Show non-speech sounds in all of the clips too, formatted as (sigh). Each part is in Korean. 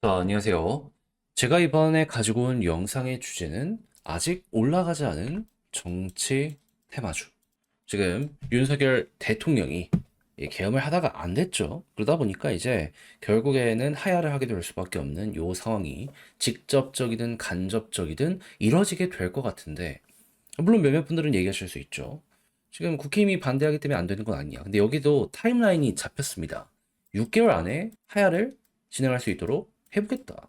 자, 안녕하세요. 제가 이번에 가지고 온 영상의 주제는 아직 올라가지 않은 정치 테마주. 지금 윤석열 대통령이 이 계엄을 하다가 안 됐죠. 그러다 보니까 이제 결국에는 하야를 하게 될 수밖에 없는 요 상황이 직접적이든 간접적이든 이뤄지게 될 것 같은데, 물론 몇몇 분들은 얘기하실 수 있죠. 지금 국힘이 반대하기 때문에 안 되는 건 아니야. 근데 여기도 타임라인이 잡혔습니다. 6개월 안에 하야를 진행할 수 있도록 해보겠다.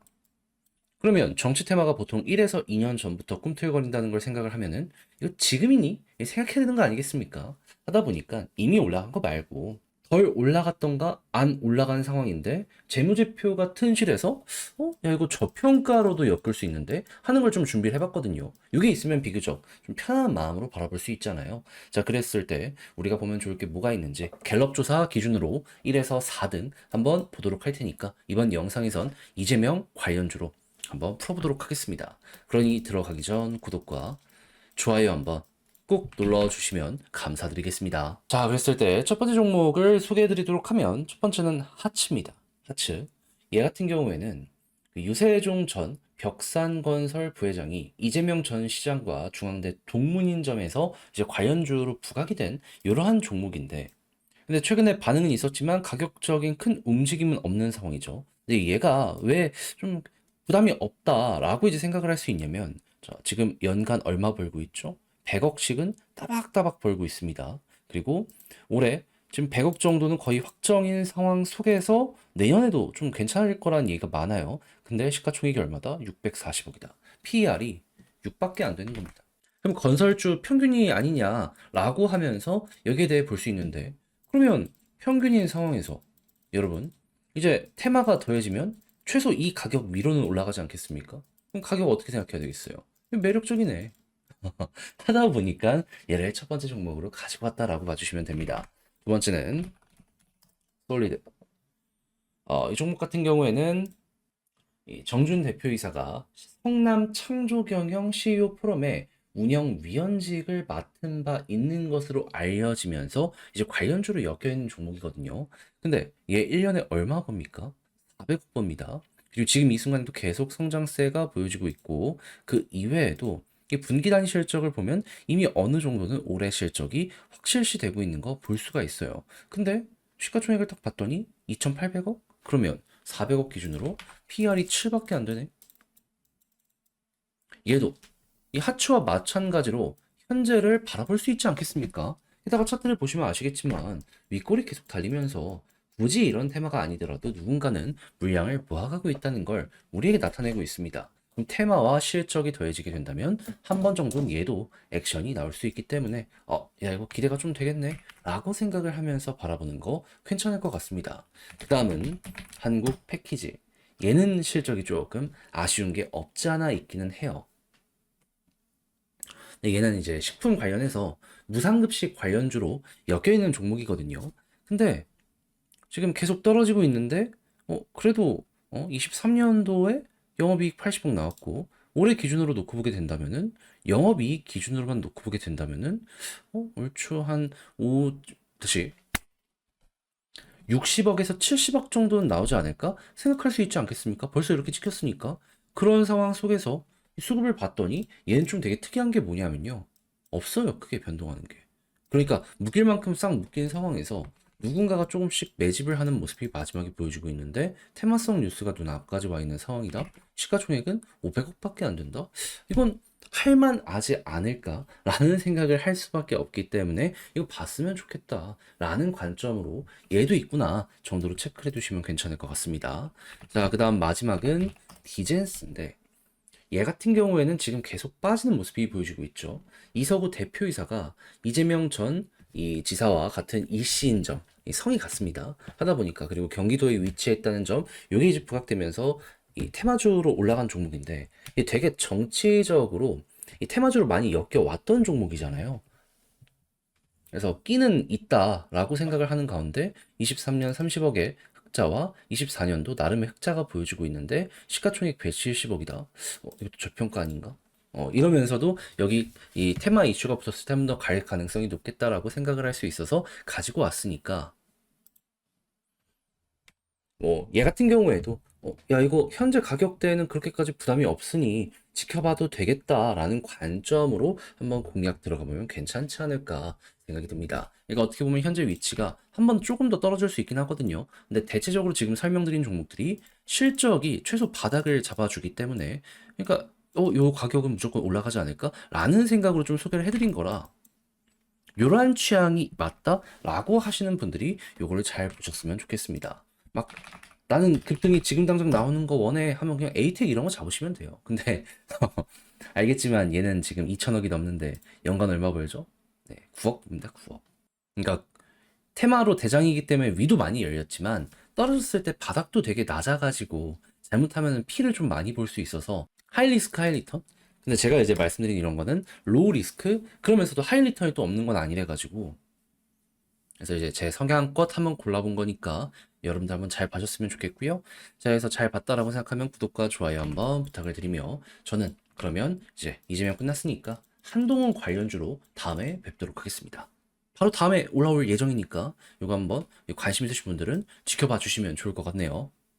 그러면 정치 테마가 보통 1에서 2년 전부터 꿈틀거린다는 걸 생각을 하면은 이거 지금이니? 생각해야 되는 거 아니겠습니까? 하다 보니까 이미 올라간 거 말고 덜 올라갔던가 안 올라간 상황인데 재무제표 같은 실에서 어? 야 이거 저평가로도 엮을 수 있는데 하는 걸 좀 준비를 해봤거든요. 이게 있으면 비교적 좀 편안한 마음으로 바라볼 수 있잖아요. 자 그랬을 때 우리가 보면 좋을 게 뭐가 있는지 갤럽 조사 기준으로 1에서 4등 한번 보도록 할 테니까 이번 영상에선 이재명 관련주로 한번 풀어보도록 하겠습니다. 그러니 들어가기 전 구독과 좋아요 한번 꼭 눌러주시면 감사드리겠습니다. 자, 그랬을 때 첫 번째 종목을 소개해드리도록 하면 첫 번째는 하츠입니다. 하츠. 얘 같은 경우에는 그 유세종 전 벽산건설 부회장이 이재명 전 시장과 중앙대 동문인점에서 이제 관련주로 부각이 된 이러한 종목인데 근데 최근에 반응은 있었지만 가격적인 큰 움직임은 없는 상황이죠. 근데 얘가 왜 좀 부담이 없다라고 이제 생각을 할 수 있냐면 자, 지금 연간 얼마 벌고 있죠? 100억씩은 따박따박 벌고 있습니다. 그리고 올해 지금 100억 정도는 거의 확정인 상황 속에서 내년에도 좀 괜찮을 거라는 얘기가 많아요. 근데 시가총액이 얼마다? 640억이다. PER이 6밖에 안 되는 겁니다. 그럼 건설주 평균이 아니냐라고 하면서 여기에 대해 볼 수 있는데 그러면 평균인 상황에서 여러분 이제 테마가 더해지면 최소 이 가격 위로는 올라가지 않겠습니까? 그럼 가격 어떻게 생각해야 되겠어요? 매력적이네. (laughs) 하다 보니까 얘를 첫 번째 종목으로 가지고 왔다라고 봐주시면 됩니다. 두 번째는 솔리드. 어, 이 종목 같은 경우에는 이 정준 대표이사가 성남 창조경영 CEO 포럼의 운영위원직을 맡은 바 있는 것으로 알려지면서 이제 관련주로 엮여 있는 종목이거든요. 근데 얘 1년에 얼마 법니까? 400억 법니다. 그리고 지금 이 순간도 계속 성장세가 보여지고 있고 그 이외에도 이 분기 단위 실적을 보면 이미 어느 정도는 올해 실적이 확실시 되고 있는 거 볼 수가 있어요. 근데 시가총액을 딱 봤더니 2,800억? 그러면 400억 기준으로 PR이 7밖에 안 되네. 얘도 이 하츠와 마찬가지로 현재를 바라볼 수 있지 않겠습니까? 게다가 차트를 보시면 아시겠지만 윗골이 계속 달리면서 굳이 이런 테마가 아니더라도 누군가는 물량을 모아가고 있다는 걸 우리에게 나타내고 있습니다. 테마와 실적이 더해지게 된다면 한 번 정도는 얘도 액션이 나올 수 있기 때문에 어, 야 이거 기대가 좀 되겠네 라고 생각을 하면서 바라보는 거 괜찮을 것 같습니다. 그 다음은 한국 패키지. 얘는 실적이 조금 아쉬운 게 없지 않아 있기는 해요. 얘는 이제 식품 관련해서 무상급식 관련주로 엮여 있는 종목이거든요. 근데 지금 계속 떨어지고 있는데 어 그래도 어 23년도에 영업이익 80억 나왔고 올해 기준으로 놓고 보게 된다면은 영업이익 기준으로만 놓고 보게 된다면은 어 얼추 한 5 다시 60억에서 70억 정도는 나오지 않을까 생각할 수 있지 않겠습니까? 벌써 이렇게 찍혔으니까. 그런 상황 속에서 수급을 봤더니 얘는 좀 되게 특이한 게 뭐냐면요. 없어요 크게 변동하는 게. 그러니까 묶일 만큼 싹 묶인 상황에서 누군가가 조금씩 매집을 하는 모습이 마지막에 보여지고 있는데 테마성 뉴스가 눈앞까지 와 있는 상황이다. 시가총액은 500억밖에 안 된다. 이건 할만 하지 않을까라는 생각을 할 수밖에 없기 때문에 이거 봤으면 좋겠다라는 관점으로 얘도 있구나 정도로 체크를 해두시면 괜찮을 것 같습니다. 자, 그 다음 마지막은 디젠스인데 얘 같은 경우에는 지금 계속 빠지는 모습이 보여지고 있죠. 이서구 대표이사가 이재명 전 이 지사와 같은 일시인 점, 이 성이 같습니다. 하다 보니까 그리고 경기도에 위치했다는 점, 요게 이제 부각되면서 이 테마주로 올라간 종목인데 이 되게 정치적으로 이 테마주로 많이 엮여 왔던 종목이잖아요. 그래서 끼는 있다라고 생각을 하는 가운데 23년 30억의 흑자와 24년도 나름의 흑자가 보여지고 있는데 시가총액 170억이다. 어, 이것도 저평가 아닌가? 어, 이러면서도 여기 이 테마 이슈가 붙었을 때 한 번 더 갈 가능성이 높겠다라고 생각을 할 수 있어서 가지고 왔으니까 뭐 얘 같은 경우에도 어, 야, 이거 현재 가격대는 그렇게까지 부담이 없으니 지켜봐도 되겠다라는 관점으로 한번 공략 들어가 보면 괜찮지 않을까 생각이 듭니다. 이거 어떻게 보면 현재 위치가 한번 조금 더 떨어질 수 있긴 하거든요. 근데 대체적으로 지금 설명드린 종목들이 실적이 최소 바닥을 잡아주기 때문에 그러니까 어, 요 가격은 무조건 올라가지 않을까? 라는 생각으로 좀 소개를 해드린 거라 요런 취향이 맞다 라고 하시는 분들이 요거를 잘 보셨으면 좋겠습니다. 막 나는 급등이 지금 당장 나오는 거 원해 하면 그냥 에이텍 이런 거 잡으시면 돼요. 근데 (laughs) 알겠지만 얘는 지금 2천억이 넘는데 연간 얼마 벌죠? 네, 9억입니다. 9억. 그러니까 테마로 대장이기 때문에 위도 많이 열렸지만 떨어졌을 때 바닥도 되게 낮아가지고 잘못하면 피를 좀 많이 볼 수 있어서 하이 리스크 하이 리턴? 근데 제가 이제 말씀드린 이런 거는 로우 리스크 그러면서도 하이 리턴이 또 없는 건 아니래 가지고 그래서 이제 제 성향껏 한번 골라본 거니까 여러분들 한번 잘 봐줬으면 좋겠고요. 자, 그래서 잘 봤다라고 생각하면 구독과 좋아요 한번 부탁을 드리며 저는 그러면 이제 이재명 끝났으니까 한동훈 관련주로 다음에 뵙도록 하겠습니다. 바로 다음에 올라올 예정이니까 이거 한번 관심 있으신 분들은 지켜봐 주시면 좋을 것 같네요.